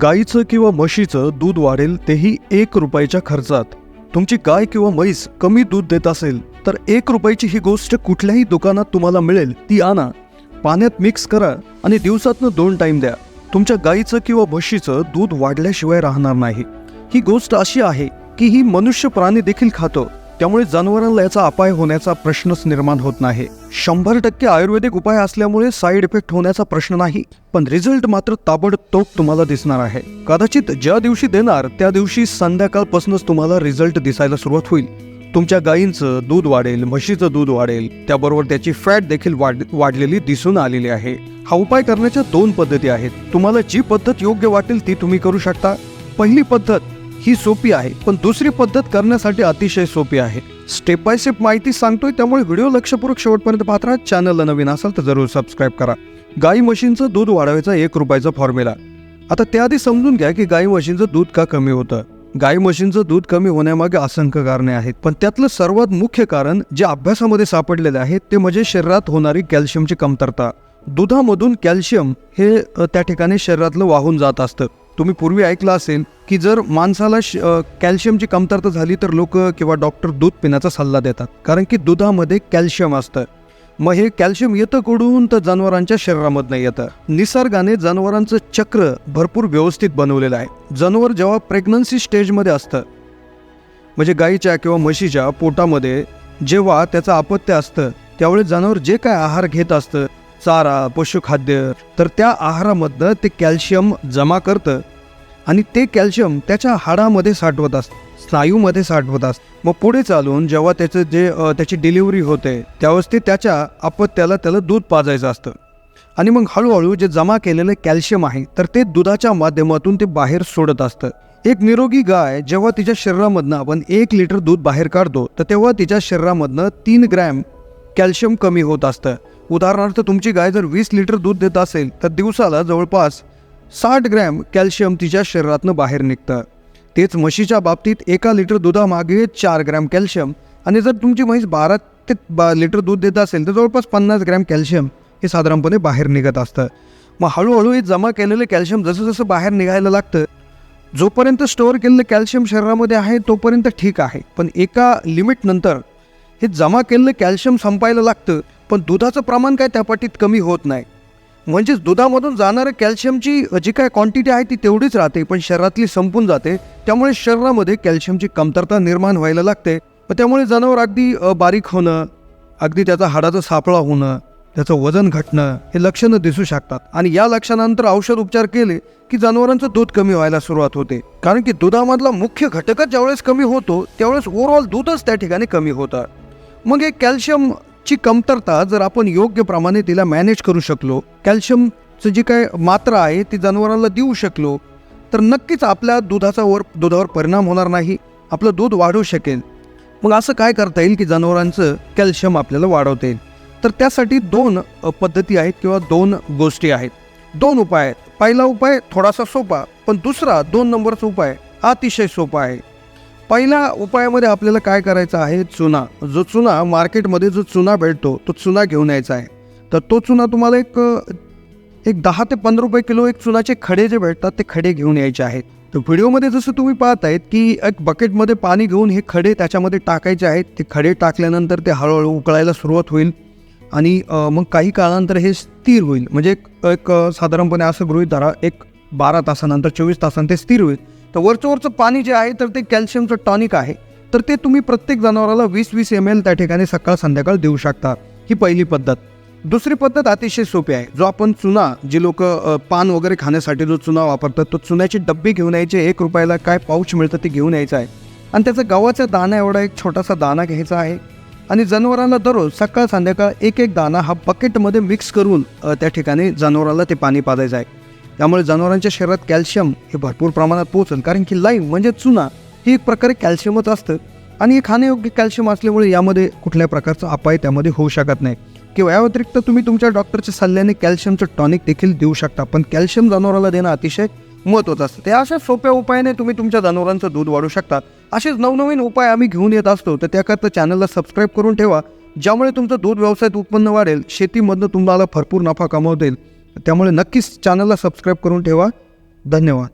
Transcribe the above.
गाईचं किंवा म्हशीचं दूध वाढेल तेही एक रुपयाच्या खर्चात. तुमची गाय किंवा म्हैस कमी दूध देत असेल तर एक रुपयाची ही गोष्ट कुठल्याही दुकानात तुम्हाला मिळेल ती आणा. पाण्यात मिक्स करा आणि दिवसातनं दोन टाइम द्या. तुमच्या गाईचं किंवा म्हशीचं दूध वाढल्याशिवाय राहणार नाही. ही गोष्ट अशी आहे की ही मनुष्य प्राणी देखील खातो. त्यामुळे जनावरांना याचा अपाय होण्याचा प्रश्नच निर्माण होत नाही. शंभर टक्के आयुर्वेदिक उपाय असल्यामुळे साईड इफेक्ट होण्याचा प्रश्न नाही पण रिझल्ट मात्र ताबडतोब तुम्हाला दिसणार आहे. कदाचित ज्या दिवशी देणार त्या दिवशी संध्याकाळपासूनच तुम्हाला रिझल्ट दिसायला सुरुवात होईल. तुमच्या गायींचं दूध वाढेल म्हशीचं दूध वाढेल त्याबरोबर त्याची फॅट देखील वाढ वाढलेली दिसून आलेली आहे. हा उपाय करण्याच्या दोन पद्धती आहेत. तुम्हाला जी पद्धत योग्य वाटेल ती तुम्ही करू शकता. पहिली पद्धत ही सोपी आहे पण दुसरी पद्धत करण्यासाठी अतिशय सोपी आहे. स्टेप बाय स्टेप माहिती सांगतोय त्यामुळे व्हिडिओ लक्षपूर्वक शेवटपर्यंत पाहत राहा. चॅनलला नवीन असाल तर जरूर सबस्क्राईब करा. गाई म्हशींचं दूध वाढवायचा एक रुपयाचा फॉर्म्युला आता त्याआधी समजून घ्या की गाई म्हशींचं दूध का कमी होतं. गाई म्हशींचं दूध कमी होण्यामागे असंख्य कारणे आहेत पण त्यातलं सर्वात मुख्य कारण जे अभ्यासामध्ये सापडलेले आहे ते म्हणजे शरीरात होणारी कॅल्शियमची कमतरता. दुधामधून कॅल्शियम हे त्या ठिकाणी शरीरातलं वाहून जात असतं. तुम्ही पूर्वी ऐकलं असेल की जर माणसाला श- कॅल्शियमची कमतरता झाली तर लोक किंवा डॉक्टर दूध पिण्याचा सल्ला देतात. कारण की दुधामध्ये कॅल्शियम असतं. मग हे कॅल्शियम येतं कुठून? तर जनावरांच्या शरीरामधनं येतं. निसर्गाने जनावरांचं चक्र भरपूर व्यवस्थित बनवलेलं आहे. जनावर जेव्हा प्रेग्नन्सी स्टेजमध्ये असतं म्हणजे गाईच्या किंवा म्हशीच्या पोटामध्ये जेव्हा त्याचं अपत्य असतं त्यावेळी जनावर जे काय आहार घेत असतं चारा पशुखाद्य तर त्या आहारामधनं ते कॅल्शियम जमा करतं. आणि ते कॅल्शियम त्याच्या हाडामध्ये साठवत असतं स्नायूमध्ये साठवत असतं. मग पुढे चालून जेव्हा त्याचं जे त्याची डिलिव्हरी होते त्यावेळेस ते त्याच्या अपत्याला त्याला दूध पाजायचं असतं. आणि मग हळूहळू जे जमा केलेलं कॅल्शियम आहे तर ते दुधाच्या माध्यमातून ते बाहेर सोडत असतं. एक निरोगी गाय जेव्हा तिच्या शरीरामधनं आपण एक लिटर दूध बाहेर काढतो तर तेव्हा तिच्या शरीरामधनं तीन ग्रॅम कॅल्शियम कमी होत असतं. उदाहरणार्थ तुमची गाय जर वीस लिटर दूध देत असेल तर दिवसाला जवळपास साठ ग्रॅम कॅल्शियम तिच्या शरीरातनं बाहेर निघतं. तेच म्हशीच्या बाबतीत एका लिटर दुधामागे चार ग्रॅम कॅल्शियम आणि जर तुमची म्हैस बारा ते बा लिटर दूध देत असेल तर जवळपास पन्नास ग्रॅम कॅल्शियम हे साधारणपणे बाहेर निघत असतं. मग हळूहळू हे जमा केलेलं कॅल्शियम जसं जसं बाहेर निघायला लागतं जोपर्यंत स्टोअर केलेलं कॅल्शियम शरीरामध्ये आहे तोपर्यंत ठीक आहे. पण एका लिमिटनंतर हे जमा केलेलं कॅल्शियम संपायला लागतं पण दुधाचं प्रमाण काय त्या पाटीत कमी होत नाही. म्हणजेच दुधामधून जाणारं कॅल्शियमची जी काय क्वांटिटी आहे ती तेवढीच राहते पण शरीरातली संपून जाते. त्यामुळे शरीरामध्ये कॅल्शियमची कमतरता निर्माण व्हायला लागते. त्यामुळे जनावर अगदी बारीक होणं अगदी त्याचा हाडाचा सापळा होणं त्याचं वजन घटणं हे लक्षणं दिसू शकतात. आणि या लक्षणानंतर औषध उपचार केले की जनावरांचं दूध कमी व्हायला सुरुवात होते. कारण की दुधामधला मुख्य घटकच ज्यावेळेस कमी होतो त्यावेळेस ओव्हरऑल दूधच त्या ठिकाणी कमी होतं. मग हे कॅल्शियमची कमतरता जर आपण योग्य प्रमाणे तिला मॅनेज करू शकलो कॅल्शियमचं जी काय मात्रा आहे ती जनावरांना देऊ शकलो तर नक्कीच आपल्या दुधाचा वर दुधावर परिणाम होणार नाही आपलं दूध वाढू शकेल. मग असं काय करता येईल की जनावरांचं कॅल्शियम आपल्याला वाढवता येईल? तर त्यासाठी दोन पद्धती आहेत किंवा दोन गोष्टी आहेत. दोन उपाय आहेत. पहिला उपाय थोडासा सोपा पण दुसरा दोन नंबरचा उपाय अतिशय सोपा आहे. पहिल्या उपायामध्ये आपल्याला काय करायचं आहे? चुना. जो चुना मार्केटमध्ये जो चुना भेटतो तो चुना घेऊन यायचा आहे. तर तो चुना तुम्हाला एक एक दहा ते पंधरा रुपये किलो एक चुनाचे खडे जे भेटतात ते खडे घेऊन यायचे आहेत. तर व्हिडिओमध्ये जसं तुम्ही पाहत आहेत की एक बकेटमध्ये पाणी घेऊन हे खडे त्याच्यामध्ये टाकायचे आहेत. ते खडे टाकल्यानंतर ते हळूहळू उकळायला सुरुवात होईल आणि मग काही काळानंतर हे स्थिर होईल. म्हणजे एक एक साधारणपणे असं गृहित धरा एक बारा तासानंतर चोवीस तासांत ते स्थिर होईल. तर वरचं वरचं पाणी जे आहे तर ते कॅल्शियमचं टॉनिक आहे. तर ते तुम्ही प्रत्येक जनावराला वीस वीस एम एल त्या ठिकाणी सकाळ संध्याकाळ देऊ शकता. ही पहिली पद्धत. दुसरी पद्धत अतिशय सोपी आहे. जो आपण चुना जी लोक पान वगैरे खाण्यासाठी जो चुना वापरतात तो चुन्याचे डब्बे घेऊन यायचे एक रुपयाला काय पाऊच मिळतं ते घेऊन यायचं आहे. आणि त्याचा गव्हाचा दाणा एवढा एक छोटासा दाणा घ्यायचा आहे. आणि जनावरांना दररोज सकाळ संध्याकाळ एक एक दाणा हा बकेटमध्ये मिक्स करून त्या ठिकाणी जनावराला ते पाणी पाजायचं आहे. त्यामुळे जनावरांच्या शरीरात कॅल्शियम हे भरपूर प्रमाणात पोहोचेल कारण की लाईम म्हणजे चुना ही एक प्रकारे कॅल्शियमच असतं. आणि हे खाण्यायोग्य कॅल्शियम असल्यामुळे यामध्ये कुठल्या प्रकारचा अपाय त्यामध्ये होऊ शकत नाही. किंवा या व्यतिरिक्त तुम्ही तुमच्या डॉक्टरच्या सल्ल्याने कॅल्शियमचं टॉनिक देखील देऊ शकता पण कॅल्शियम जनावराला देणं अतिशय महत्त्वाचं असतं. त्या अशा सोप्या उपायाने तुम्ही तुमच्या जनावरांचं दूध वाढू शकता. असेच नवनवीन उपाय आम्ही घेऊन येत असतो तर त्याकरता चॅनलला सबस्क्राईब करून ठेवा ज्यामुळे तुमचं दूध व्यवसायात उत्पन्न वाढेल शेतीमधनं तुम्हाला भरपूर नफा कमवता येईल. त्यामुळे नक्कीच चॅनलला सबस्क्राईब करून ठेवा. धन्यवाद.